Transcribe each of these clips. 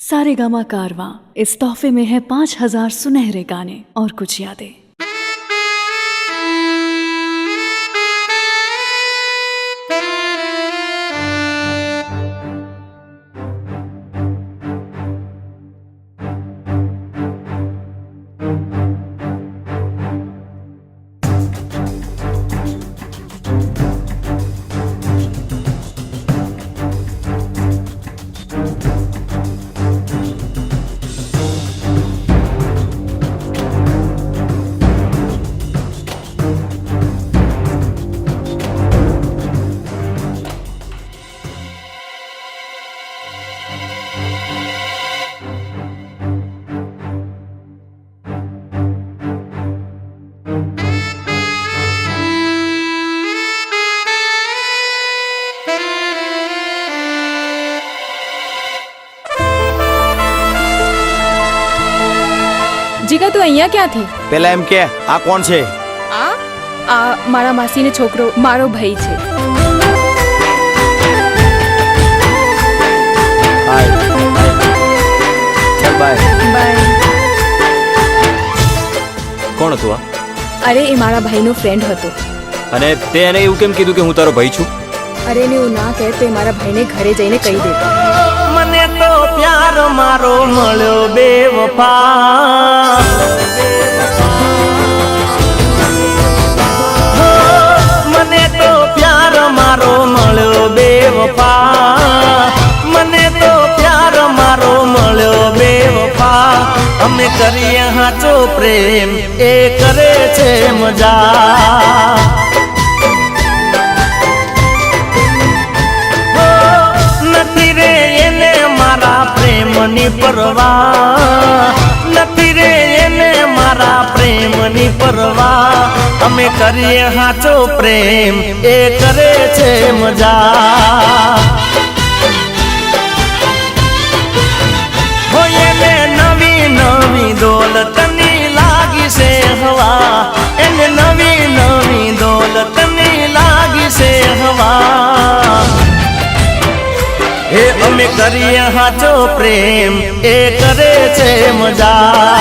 सारे गामा कारवां इस तोहफे में है पाँच हजार सुनहरे गाने और कुछ यादें તું અહીંયા ક્યાંથી? પેલા એમ કે આ કોણ છે? આ? આ મારા માસીનો છોકરો મારો ભાઈ છે. કોણ હતું આ? અરે એ મારા ભાઈનો ફ્રેન્ડ હતો. અને તે એને એવું કેમ કીધું કે હું તારો ભાઈ છું? અરે એને એવું ના કહે તો એ મારા ભાઈને ઘરે જઈને કહી દેતો મને તો પ્યાર મારો મળ્યો બે વફા. વફા મને તો પ્યાર મારો મળ્યો બે વફા અમે કરીએ હાચો પ્રેમ, એ કરે છે મજા. નથી રે એને મારા પ્રેમની પરવા. પ્રેમની પરવા અમે કરીએ હાચો પ્રેમ, એ કરે છે મજા. એને નવી નવી દોલતની લાગી છે હવા. એને નવી નવી દોલતની લાગી છે હવા. એ અમે કરીએ હાચો પ્રેમ, એ કરે છે મજા.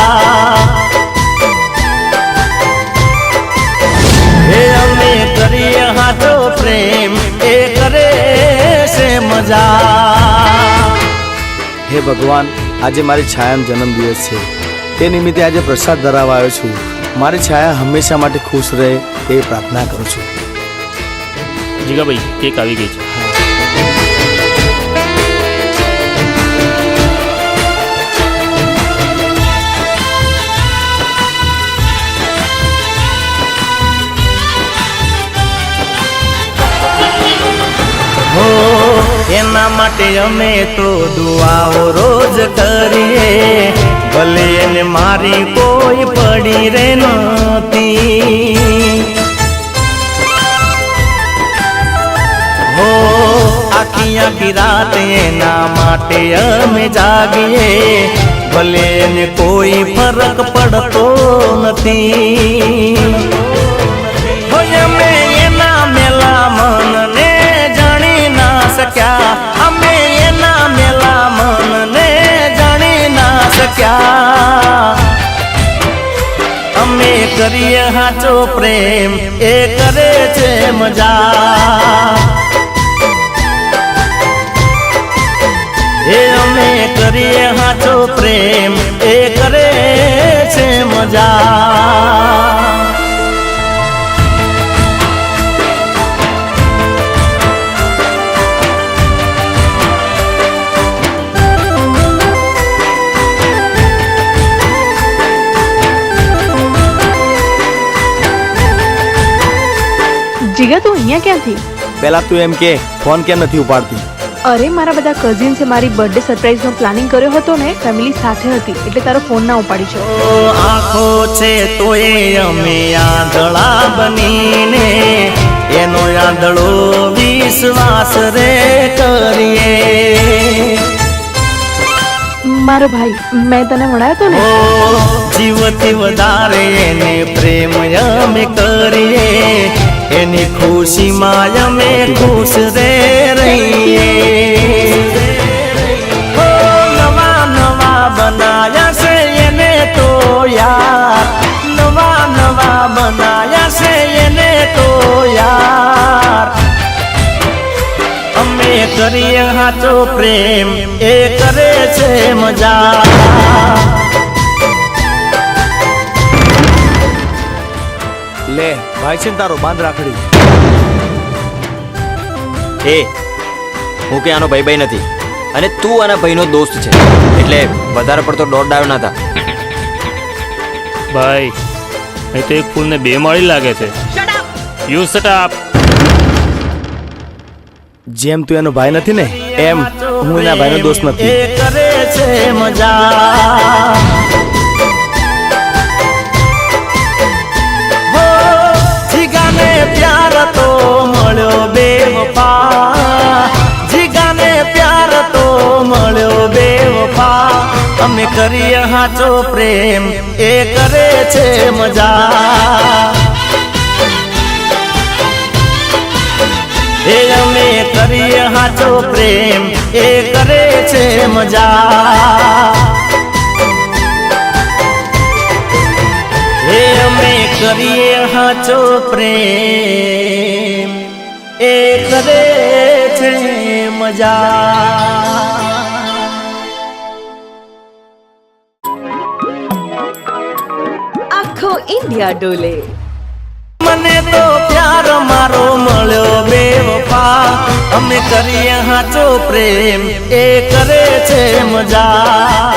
છે હે ભગવાન આજે મારી છાયાનો જન્મદિવસ છે. તે નિમિત્તે આજે પ્રસાદ ધરાવવા આવ્યો છું. મારી છાયા હંમેશા માટે ખુશ રહે એ પ્રાર્થના કરું છું. જીગાભાઈ કેક આવી ગઈ છે. એના માટે અમે તો દુઆઓ રોજ કરીએ. ભલે એને મારી કોઈ પડી રે નતી હો, આખી આખી રાત એના માટે અમે જાગીએ. ભલે એને કોઈ ફરક પડતો નથી. અમે કરીએ હાચો પ્રેમ એ કરે છે મજા. એ અમે કરીએ હાચો પ્રેમ જીગા તું અહીંયા ક્યાંથી? પહેલા તું એમ કે ફોન કેમ નથી ઉપાડતી? અરે મારા બધા કઝિન્સે મારી બર્થડે સરપ્રાઈઝ નો પ્લાનિંગ કર્યો હતો ને ફેમિલી સાથે હતી એટલે તારો ફોન ના ઉપાડી છે. આખો છે તોય અમે આંધળા બનીને એનો આંધળો વિશ્વાસ રે કરીએ. મારો ભાઈ મેં તને મળાયો તો ને? જીવથી વધારે એને પ્રેમ અમે કરીએ. એની ખુશીમાં અમે ખુશ રે રહીએ. નવા નવા બનાયા છે એને તો યાર. નવા નવા બનાયા છે એને તો યાર. અમે કરીએ હાચો પ્રેમ, એ કરે છે મજા. લે ભાઈ છે તારો બાંધ રાખડી. એ હું કે આનો ભાઈ ભાઈ નથી. અને તું આના ભાઈનો દોસ્ત છે. એટલે વધારે પડતો દોડ ડાયો ના હતા ભાઈ એ તો એક ફૂલને બે માળી લાગે છે. યુ અપ જેમ તું એનો ભાઈ નથી ને એમ હું એના ભાઈનો દોસ્ત નથી. કરે છે મજા. વફા જીગાને પ્યાર તો મળ્યો વફા અમે કરીએ હાચો પ્રેમ, એ કરે છે મજા. એ અમે કરીએ હાચો પ્રેમ, એ કરે છે મજા. કરીએ હાચો પ્રેમ. એ કરે છે મજા આખો ઇન્ડિયા ડોલે મને તો પ્યાર મારો મળ્યો બે વફા અમે કરીએ હાચો પ્રેમ એ કરે છે મજા